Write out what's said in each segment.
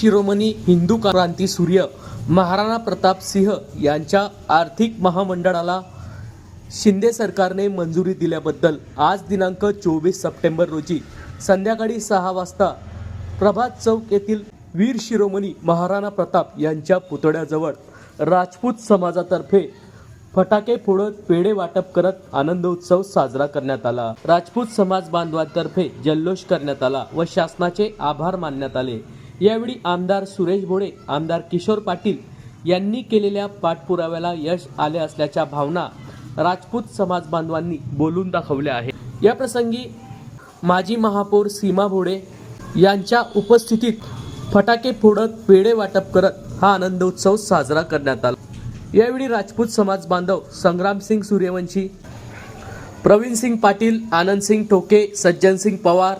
शिरोमणी हिंदू क्रांती सूर्य महाराणा प्रताप सिंह यांच्या आर्थिक महामंडळाला शिंदे सरकारने मंजुरी दिल्याबद्दल आज दिनांक चोवीस सप्टेंबर रोजी संध्याकाळी सहा वाजता प्रभात चौक येथील वीर शिरोमणी महाराणा प्रताप यांच्या पुतळ्याजवळ राजपूत समाजातर्फे फटाके फोडत पेढे वाटप करत आनंदोत्सव साजरा करण्यात आला. राजपूत समाज बांधवांतर्फे जल्लोष करण्यात आला व शासनाचे आभार मानण्यात आले. यावेळी आमदार सुरेश भोळे आमदार किशोर पाटील यांनी केलेल्या पाठपुराव्याला यश आले असल्याच्या भावना राजपूत समाज बांधवांनी बोलून दाखवल्या आहेत. या प्रसंगी माजी महापौर सीमा भोळे यांच्या उपस्थितीत फटाके फोडत पेढे वाटप करत हा आनंदोत्सव साजरा करण्यात आला. यावेळी राजपूत समाज बांधव संग्रामसिंग Suryavanshi Pravinsing Patil Anandsing Thoke Sajjansing Pawar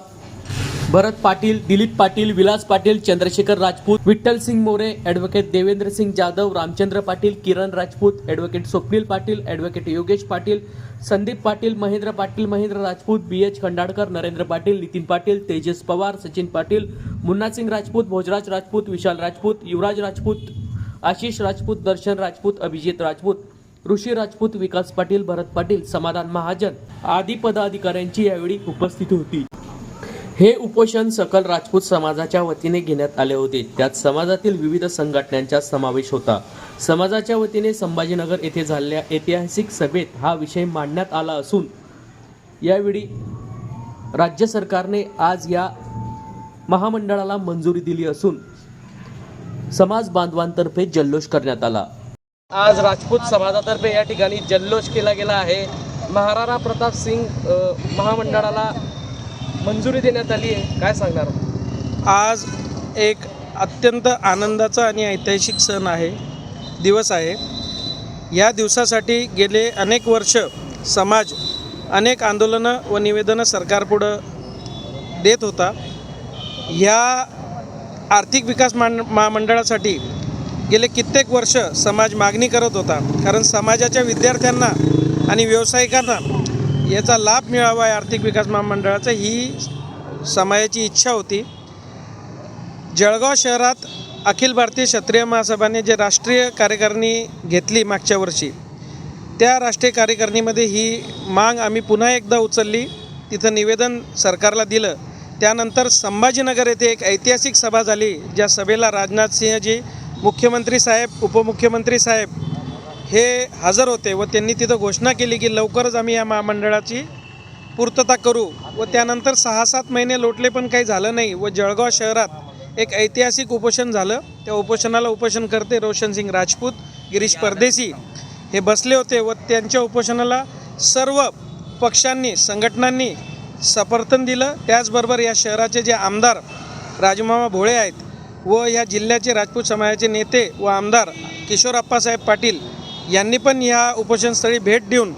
Bharat Patil Dilip Patil Vilas Patil Chandrashekhar Rajput Vitthal Singh More advocate Devendra Singh Jadhav Ramchandra Patil Kiran Rajput advocate Swapnil Patil advocate Yogesh Patil Sandeep Patil Mahendra Patil Mahendra Rajput B H Khandalkar Narendra Patil Nitin Patil Tejas Pawar Sachin Patil Munna Singh Rajput Bhojraj Rajput Vishal Rajput Yuvraj Rajput Ashish Rajput Darshan Rajput Abhijit Rajput Rishi Rajput Vikas Patil Bharat Patil Samadhan Mahajan आदी पदाधिकाऱ्यांची यावेळी उपस्थिती होती. हे उपोषण सकल राजपूत समाजाच्या वतीने घेण्यात आले होते. त्यात समाजातील विविध संघटनांचा समावेश होता. समाजाच्या वतीने संभाजीनगर येथे झालेल्या ऐतिहासिक सभेत हा विषय मांडण्यात आला असून यावेळी राज्य सरकारने आज या महामंडळाला मंजुरी दिली असून समाज बांधवांतर्फे जल्लोष करण्यात आला. आज राजपूत समाजातर्फे या ठिकाणी जल्लोष केला गेला आहे. महाराणा प्रताप सिंग महामंडळाला मंजुरी देण्यात आली आहे. काय सांगणार? आज एक अत्यंत आनंदाचा आणि ऐतिहासिक सण आहे दिवस आहे. या दिवसासाठी गेले अनेक वर्ष समाज अनेक आंदोलनं व निवेदनं सरकारपुढं देत होता. ह्या आर्थिक विकास मान महामंडळासाठी गेले कित्येक वर्ष समाज मागणी करत होता. कारण समाजाच्या विद्यार्थ्यांना आणि व्यावसायिकांना याचा लाभ मिळावा या आर्थिक विकास महामंडळाचा ही समाजाची इच्छा होती. जळगाव शहरात अखिल भारतीय क्षत्रिय महासभाने जे राष्ट्रीय कार्यकारिणी घेतली मागच्या वर्षी त्या राष्ट्रीय कार्यकारिणीमध्ये ही माग आम्ही पुन्हा एकदा उचलली. तिथं निवेदन सरकारला दिलं. त्यानंतर संभाजीनगर येथे एक ऐतिहासिक सभा झाली ज्या सभेला राजनाथ सिंहजी मुख्यमंत्री साहेब उपमुख्यमंत्री साहेब हे हजर होते व त्यांनी तिथं घोषणा केली की लवकरच आम्ही या महामंडळाची पूर्तता करू व त्यानंतर सहा सात महिने लोटले पण काही झालं नाही व जळगाव शहरात एक ऐतिहासिक उपोषण झालं. त्या उपोषणाला उपोषण करते रोशन सिंग राजपूत गिरीश परदेशी हे बसले होते व त्यांच्या उपोषणाला सर्व पक्षांनी संघटनांनी समर्थन दिलं. त्याचबरोबर या शहराचे जे आमदार राजमामा भोळे आहेत व या जिल्ह्याचे राजपूत समाजाचे नेते व आमदार किशोर अप्पासाहेब पाटील यांनी पण या उपोषणस्थळी भेट देऊन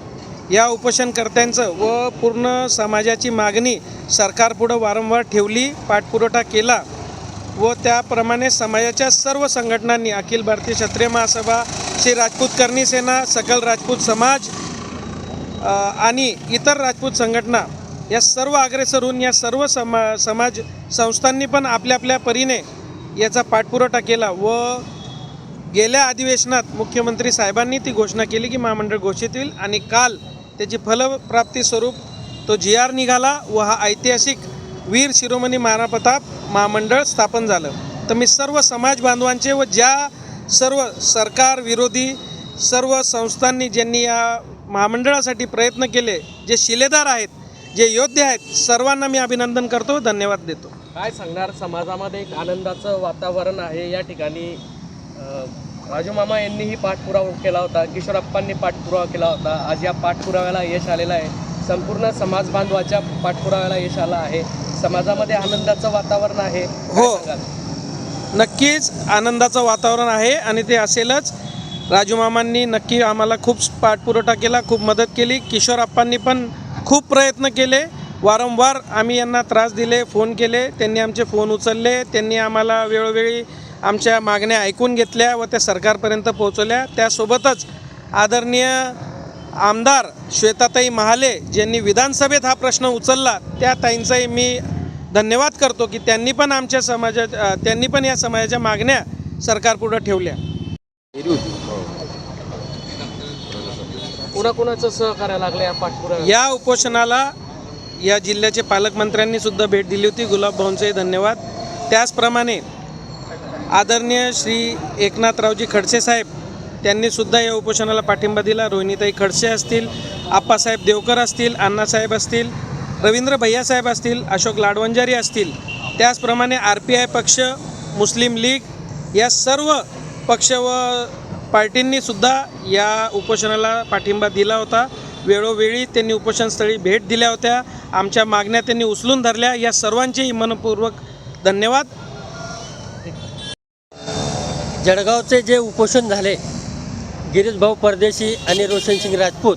या उपोषणकर्त्यांचं व पूर्ण समाजाची मागणी सरकारपुढं वारंवार ठेवली पाठपुरवठा केला व त्याप्रमाणे समाजाच्या सर्व संघटनांनी अखिल भारतीय क्षत्रिय महासभा श्री राजपूत करणी सेना सकल राजपूत समाज आणि इतर राजपूत संघटना या सर्व अग्रेसर होऊन या सर्व समा समाज संस्थांनी पण आपल्या आपल्या परीने याचा पाठपुरवठा केला व गेल्या अधिवेशनात मुख्यमंत्री साहेबांनी ती घोषणा केली की महामंडळ घोषित होईल आणि काल त्याची फलप्राप्ती स्वरूप तो जी आर निघाला व हा ऐतिहासिक वीर शिरोमणी महाराणा प्रताप महामंडळ स्थापन झालं. तर मी सर्व समाज बांधवांचे व ज्या सर्व सरकार विरोधी सर्व संस्थांनी ज्यांनी या महामंडळासाठी प्रयत्न केले जे शिलेदार आहेत जे योद्धे आहेत सर्वांना मी अभिनंदन करतो धन्यवाद देतो. काय सांगणार? समाजामध्ये एक आनंदाचं वातावरण आहे या ठिकाणी. राजू मामा यांनीही पाठपुरावा केला होता किशोरप्पांनी पाठपुरावा केला होता. आज या पाठपुराव्याला यश आलेलं आहे. संपूर्ण समाज बांधवाच्या पाठपुराव्याला यश आलं आहे. समाजामध्ये आनंदाचं वातावरण आहे. हो. नक्कीच आनंदाचं वातावरण आहे आणि ते असेलच. राजू मामांनी नक्की आम्हाला खूप पाठपुरवठा केला खूप मदत केली. किशोर अप्पांनी पण खूप प्रयत्न केले. वारंवार आम्ही यांना त्रास दिले फोन केले. त्यांनी आमचे फोन उचलले. त्यांनी आम्हाला वेळोवेळी आमच्या मागण्या ऐकून घेतल्या व त्या सरकारपर्यंत पोहोचवल्या. त्यासोबतच आदरणीय आमदार श्वेताताई महाले ज्यांनी विधानसभेत हा प्रश्न उचलला त्या ताईंचाही मी धन्यवाद करतो की त्यांनी पण आमच्या समाजा त्यांनी पण या समाजाच्या मागण्या सरकारपुढं ठेवल्या. कुणाकुणाचं सहकार्य लागलं या या उपोषणाला या जिल्ह्याचे पालकमंत्र्यांनी सुद्धा भेट दिली होती. गुलाब भाऊंचे धन्यवाद. त्याचप्रमाणे आदरणीय श्री एकनाथरावजी खडसे साहेब त्यांनी सुद्धा या उपोषणाला पाठिंबा दिला. रोहिणीताई खडसे असतील आप्पासाहेब देवकर असतील अण्णासाहेब असतील रवींद्र भैयासाहेब असतील अशोक लाडवंजारी असतील त्याचप्रमाणे आर पी आय पक्ष मुस्लिम लीग या सर्व पक्ष व पार्टींनीसुद्धा या उपोषणाला पाठिंबा दिला होता. वेळोवेळी त्यांनी उपोषणस्थळी भेट दिल्या होत्या. आमच्या मागण्या त्यांनी उचलून धरल्या. या सर्वांचेही मनपूर्वक धन्यवाद. जळगावचे जे उपोषण झाले गिरीश भाऊ परदेशी आणि रोशनसिंग राजपूत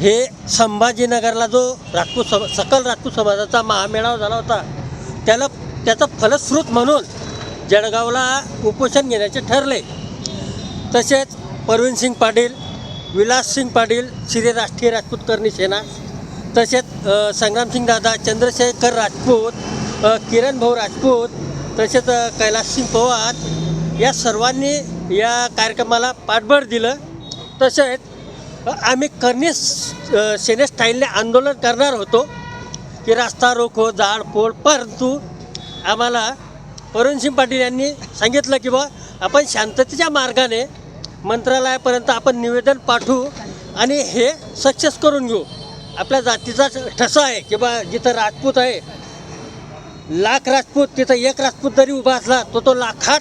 हे संभाजीनगरला जो राजपूत सम सकल राजपूत समाजाचा महामेळावा झाला होता त्याला त्याचा फलश्रुत म्हणून जळगावला उपोषण घेण्याचे ठरले. तसेच परवीनसिंग पाटील विलाससिंग पाटील श्री राष्ट्रीय राजपूत करणी सेना तसेच संग्रामसिंग दादा चंद्रशेखर राजपूत किरण भाऊ राजपूत तसेच कैलाससिंग पवार या सर्वांनी या कार्यक्रमाला पाठबळ दिलं. तसेच आम्ही करणी सेने स्टाईलने आंदोलन करणार होतो की रास्ता रोको जाळपोळ परंतु आम्हाला वरुणसिंग पाटील यांनी सांगितलं की बा आपण शांततेच्या मार्गाने मंत्रालयापर्यंत आपण निवेदन पाठवू आणि हे सक्सेस करून घेऊ. आपल्या जातीचा ठसा आहे की बा जिथं राजपूत आहे लाख राजपूत तिथं एक राजपूत जरी उभा असला तो तो लाखात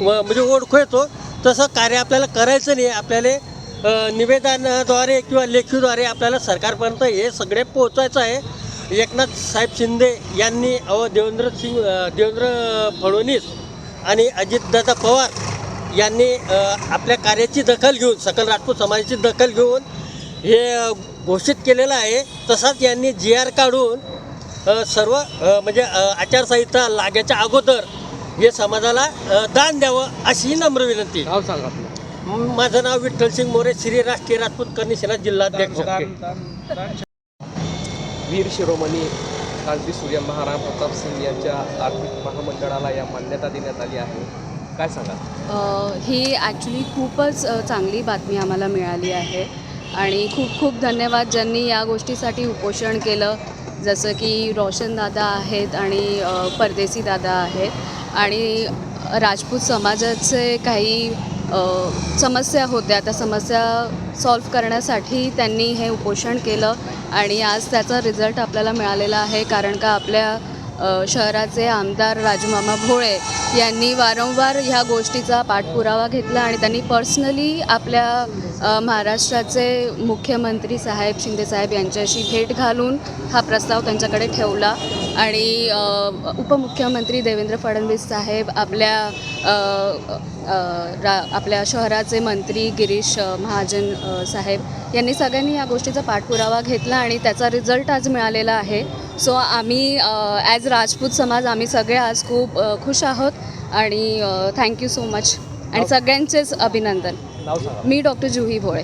म्हणजे ओळखू येतो. तसं कार्य आपल्याला करायचं नाही. आपल्याला निवेदनाद्वारे किंवा लेखीद्वारे आपल्याला सरकारपर्यंत हे सगळे पोहोचायचं आहे. एकनाथ साहेब शिंदे यांनी अव देवेंद्र सिंग देवेंद्र फडणवीस आणि अजितदादा पवार यांनी आपल्या कार्याची दखल घेऊन सकल राजपूत समाजाची दखल घेऊन हे घोषित केलेलं आहे. तसाच यांनी जी आर काढून सर्व म्हणजे आचारसंहिता लागायच्या अगोदर हे समाजाला दान द्यावं अशी नम्र विनंती. नाव सांगा माझं नाव विठ्ठलसिंग मोरे श्री राष्ट्रीय राजपूत करणी सेना जिल्हाध्यक्ष. वीर शिरोमणी क्रांती सूर्य महाराणा प्रताप सिंग यांच्या आर्थिक महामंडळाला या मान्यता देण्यात आली आहे. काय सांगा? अ, ही ॲक्च्युली खूपच चांगली बातमी आम्हाला मिळाली आहे. आणि खूप खूप धन्यवाद ज्यांनी या गोष्टीसाठी उपोषण केलं. जसं की रोशन दादा आहेत आणि परदेसी दादा आहेत. आणि राजपूत समाजाचे काही समस्या होत्या. त्या समस्या सॉल्व्ह करण्यासाठी त्यांनी हे उपोषण केलं आणि आज त्याचा रिझल्ट आपल्याला मिळालेला आहे. कारण का आपल्या शहराचे आमदार राजमामा भोळे यांनी वारंवार ह्या गोष्टीचा पाठपुरावा घेतला आणि त्यांनी पर्सनली आपल्या महाराष्ट्राचे मुख्यमंत्री साहेब शिंदेसाहेब यांच्याशी भेट घालून हा प्रस्ताव त्यांच्याकडे ठेवला. आणि उपमुख्यमंत्री देवेंद्र फडणवीस साहेब आपल्या रा आपल्या शहराचे मंत्री गिरीश महाजन साहेब यांनी सगळ्यांनी या गोष्टीचा पाठपुरावा घेतला आणि त्याचा रिझल्ट आज मिळालेला आहे. सो आम्ही ॲज राजपूत समाज आम्ही सगळे आज खूप खुश आहोत आणि थँक्यू सो मच आणि सगळ्यांचेच अभिनंदन. मी डॉक्टर जुही भोळे.